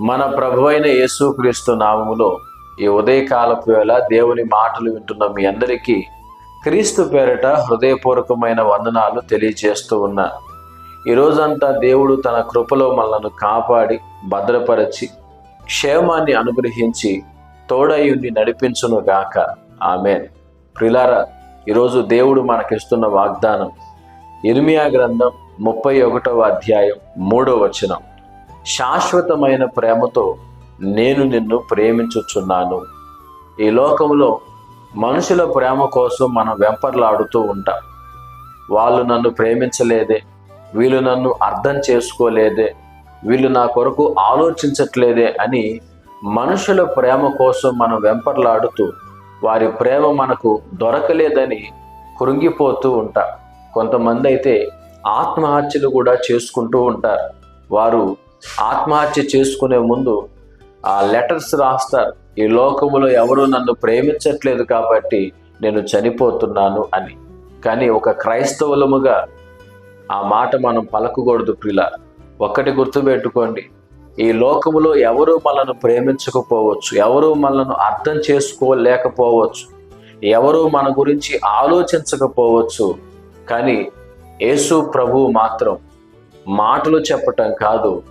మన ప్రభు అయిన యేసుక్రీస్తు నామములో ఈ ఉదయకాలపు వేళ దేవుని మాటలు వింటున్న మీ అందరికీ క్రీస్తు పేరిట హృదయపూర్వకమైన వందనాలు తెలియజేస్తూ ఉన్నా. ఈ రోజంతా దేవుడు తన కృపలో మనల్ని కాపాడి భద్రపరచి క్షేమాన్ని అనుగ్రహించి తోడయుని నడిపించును గాక. ఆమెన్. ప్రిలారా ఈరోజు దేవుడు మనకిస్తున్న వాగ్దానం ఇర్మియా గ్రంథం ముప్పై ఒకటవ అధ్యాయం మూడో వచనం. శాశ్వతమైన ప్రేమతో నేను నిన్ను ప్రేమించుచున్నాను. ఈ లోకంలో మనుషుల ప్రేమ కోసం మనం వెంపర్లాడుతూ ఉంటాం. వాళ్ళు నన్ను ప్రేమించలేదే వీళ్ళు నన్ను అర్థం చేసుకోలేదే వీళ్ళు నా కొరకు ఆలోచించట్లేదే అని మనుషుల ప్రేమ కోసం మనం వెంపర్లాడుతూ వారి ప్రేమ మనకు దొరకలేదని కృంగిపోతూ ఉంటాం. కొంతమంది అయితే ఆత్మహత్యలు కూడా చేసుకుంటూ ఉంటారు. వారు ఆత్మహత్య చేసుకునే ముందు ఆ లెటర్స్ రాస్తారు ఈ లోకములో ఎవరు నన్ను ప్రేమించట్లేదు కాబట్టి నేను చనిపోతున్నాను అని. కానీ ఒక క్రైస్తవులముగా ఆ మాట మనం పలకకూడదు ప్రిల ఒక్కటి గుర్తుపెట్టుకోండి. ఈ లోకములో ఎవరు మనను ప్రేమించకపోవచ్చు ఎవరు మనను అర్థం చేసుకోలేకపోవచ్చు ఎవరు మన గురించి ఆలోచించకపోవచ్చు. కానీ యేసు ప్రభువు మాత్రం మాటలు చెప్పటం కాదు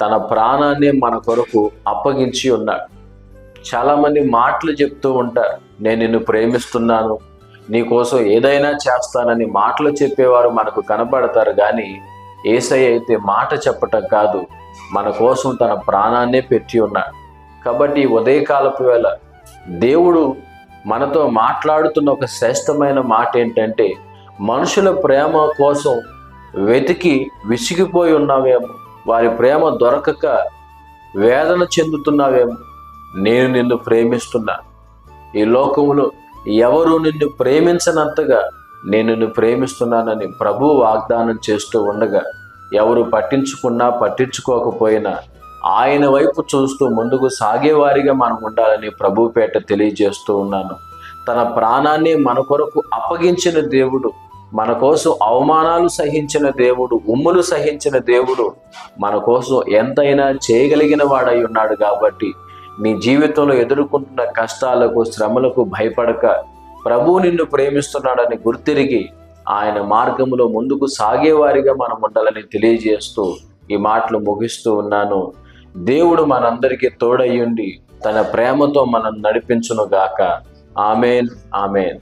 తన ప్రాణాన్ని మన కొరకు అప్పగించి ఉన్నాడు. చాలామంది మాటలు చెప్తూ ఉంటారు నేను నిన్ను ప్రేమిస్తున్నాను నీకోసం ఏదైనా చేస్తానని మాటలు చెప్పేవారు మనకు కనపడతారు కానీ ఏసై అయితే మాట చెప్పటం కాదు మన కోసం తన ప్రాణాన్నే పెట్టి ఉన్నాడు. కాబట్టి ఉదయకాలపు వేళ దేవుడు మనతో మాట్లాడుతున్న ఒక శ్రేష్టమైన మాట ఏంటంటే మనుషుల ప్రేమ కోసం వెతికి విసిగిపోయి ఉన్నావేమో. వారి ప్రేమ దొరకక వేదన చెందుతున్నావేమో. నేను నిన్ను ప్రేమిస్తున్నా. ఈ లోకంలో ఎవరు నిన్ను ప్రేమించనంతగా నేను నిన్ను ప్రేమిస్తున్నానని ప్రభు వాగ్దానం చేస్తూ ఉండగా ఎవరు పట్టించుకున్నా పట్టించుకోకపోయినా ఆయన వైపు చూస్తూ ముందుకు సాగేవారిగా మనం ఉండాలని ప్రభుపేట తెలియజేస్తూ ఉన్నాను. తన ప్రాణాన్ని మన కొరకు అప్పగించిన దేవుడు మన కోసం అవమానాలు సహించిన దేవుడు ఉమ్ములు సహించిన దేవుడు మన కోసం ఎంతైనా చేయగలిగిన వాడై ఉన్నాడు కాబట్టి నీ జీవితంలో ఎదుర్కొంటున్న కష్టాలకు శ్రమలకు భయపడక ప్రభు నిన్ను ప్రేమిస్తున్నాడని గుర్తిరిగి ఆయన మార్గంలో ముందుకు సాగేవారిగా మనం ఉండాలని తెలియజేస్తూ ఈ మాటలు ముగిస్తూ ఉన్నాను. దేవుడు మనందరికీ తోడయ్యుండి తన ప్రేమతో మనం నడిపించును గాక ఆమెన్ ఆమెన్.